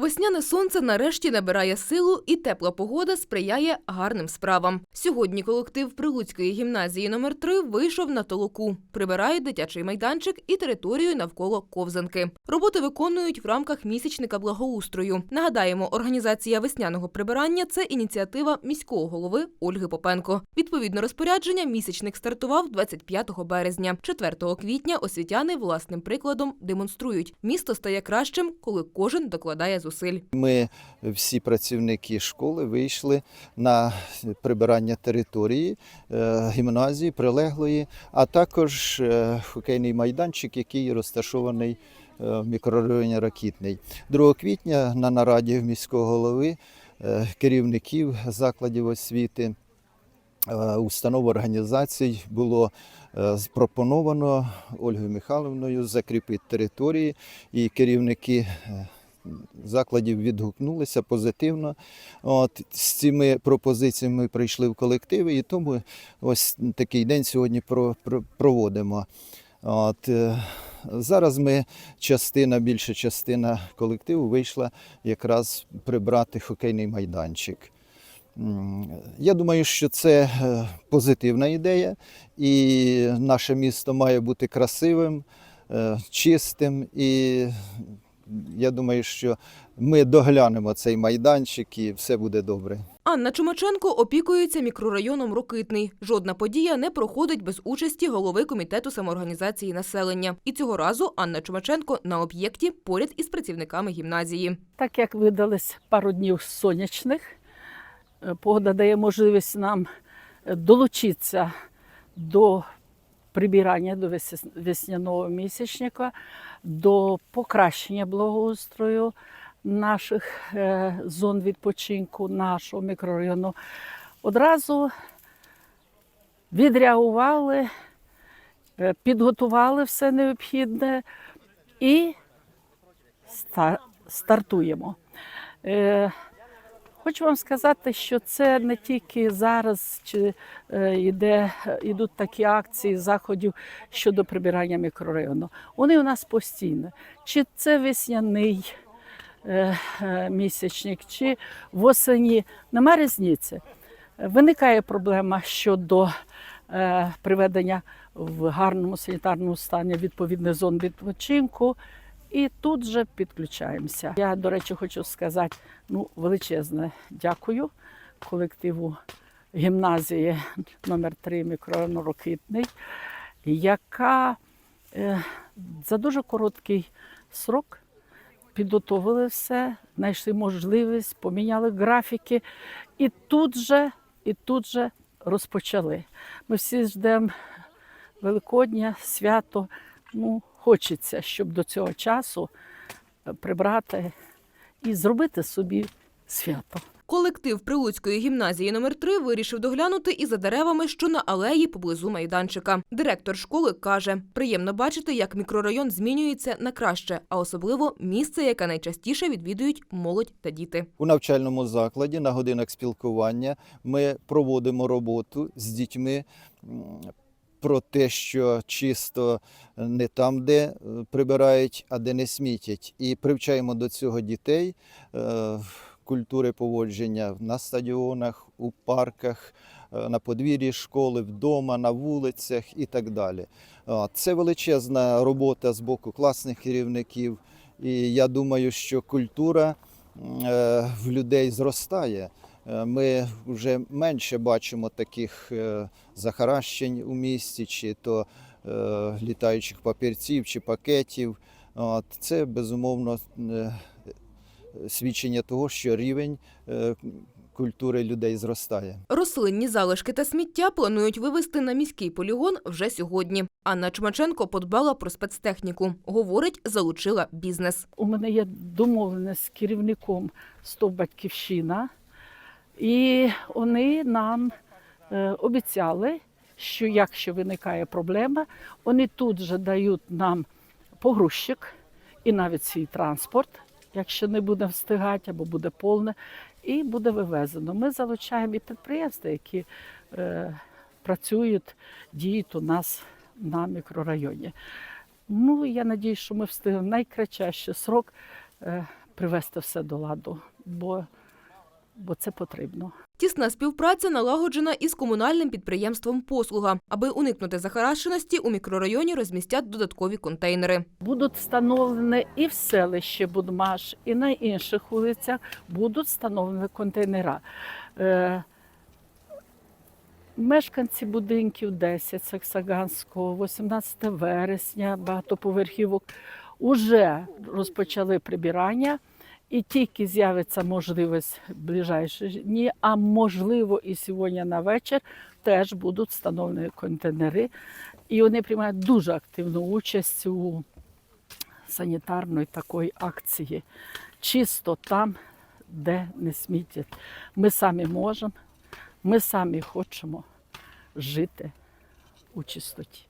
Весняне сонце нарешті набирає силу, і тепла погода сприяє гарним справам. Сьогодні колектив Прилуцької гімназії номер 3 вийшов на толоку, прибирають дитячий майданчик і територію навколо ковзанки. Роботи виконують в рамках місячника благоустрою. Нагадаємо, організація весняного прибирання це ініціатива міського голови Ольги Попенко. Відповідно розпорядження місячник стартував 25 березня. 4 квітня освітяни власним прикладом демонструють. Місто стає кращим, коли кожен докладає зусиль. Ми всі працівники школи вийшли на прибирання території е, гімназії прилеглої, а також е, хокейний майданчик, який розташований е, в мікрорайоні Ракітний. 2 квітня на нараді міського голови керівників закладів освіти. Установ організацій було запропоновано Ольгою Михайловною закріпити території, і керівники закладів відгукнулися позитивно. От, з цими пропозиціями ми прийшли в колективи, і тому ось такий день сьогодні про, про, проводимо. От, е, зараз ми частина, більша частина колективу вийшла якраз прибрати хокейний майданчик. Я думаю, що це е, позитивна ідея, і наше місто має бути красивим, е, чистим. І я думаю, що ми доглянемо цей майданчик і все буде добре. Анна Чумаченко опікується мікрорайоном Рокитний. Жодна подія не проходить без участі голови комітету самоорганізації населення. І цього разу Анна Чумаченко на об'єкті поряд із працівниками гімназії. Так як видались пару днів сонячних, е, погода дає можливість нам долучитися до прибирання до весняного місячника, до покращення благоустрою наших е, зон відпочинку, нашого мікрорайону. Одразу відреагували, е, підготували все необхідне і стартуємо. Хочу вам сказати, що це не тільки зараз чи е, йде, йдуть такі акції заходів щодо прибирання мікрорайону. Вони у нас постійно. Чи це весняний е, е, місячник, чи восені, нема різниці. Виникає проблема щодо приведення в гарному санітарному стані відповідних зон відпочинку. І тут же підключаємося. Я, до речі, хочу сказати ну, величезне дякую колективу гімназії номер 3 мікрорайон Рокитний, яка е, за дуже короткий срок підготовили все, знайшли можливість, поміняли графіки і тут же, і тут же розпочали. Ми всі ждемо Великодня, свято. Ну, хочеться, щоб до цього часу е, прибрати і зробити собі свято. Колектив Прилуцької гімназії номер 3 вирішив доглянути і за деревами, що на алеї поблизу майданчика. Директор школи каже: приємно бачити, як мікрорайон змінюється на краще, а особливо місце, яке найчастіше відвідують молодь та діти. У навчальному закладі на годинах спілкування ми проводимо роботу з дітьми про те, що чисто не там, де е, прибирають, а де не смітять. І привчаємо до цього дітей е, культури поводження на стадіонах, у парках, е, на подвір'ї школи, вдома, на вулицях і так далі. Це величезна робота з боку класних керівників. І я думаю, що культура е, в людей зростає. Е, Ми вже менше бачимо таких е, захаращень у місті, чи то е, літаючих папірців чи пакетів. От, Це безумовно свідчення того, що рівень культури людей зростає. Рослинні залишки та сміття планують вивезти на міський полігон вже сьогодні. Анна Чмаченко подбала про спецтехніку. Говорить, залучила бізнес. У мене є домовленість з керівником СТОВ Батьківщина, і вони нам е, обіцяли, що якщо виникає проблема, вони тут же дають нам погрузчик і навіть свій транспорт, якщо не буде встигати або буде повне, і буде вивезено. Ми залучаємо і підприємства, які е, працюють, діють у нас на мікрорайоні. Ну, я надію, що ми встигнемо найкратчайший срок е, привести все до ладу, бо, бо це потрібно. Тісна співпраця налагоджена із комунальним підприємством Послуга. Аби уникнути захаращеності, у мікрорайоні розмістять додаткові контейнери. Будуть встановлені і в селищі Будмаш, і на інших вулицях будуть встановлені контейнера. Е, Мешканці будинків 10 Саксаганського, 18 вересня, багатоповерхівок вже розпочали прибирання. І тільки з'явиться можливість в ближайші дні, а можливо і сьогодні на вечір теж будуть встановлені контейнери. І вони приймають дуже активну участь у санітарної такої акції. Чисто там, де не смітять. Ми самі можемо, ми самі хочемо жити у чистоті.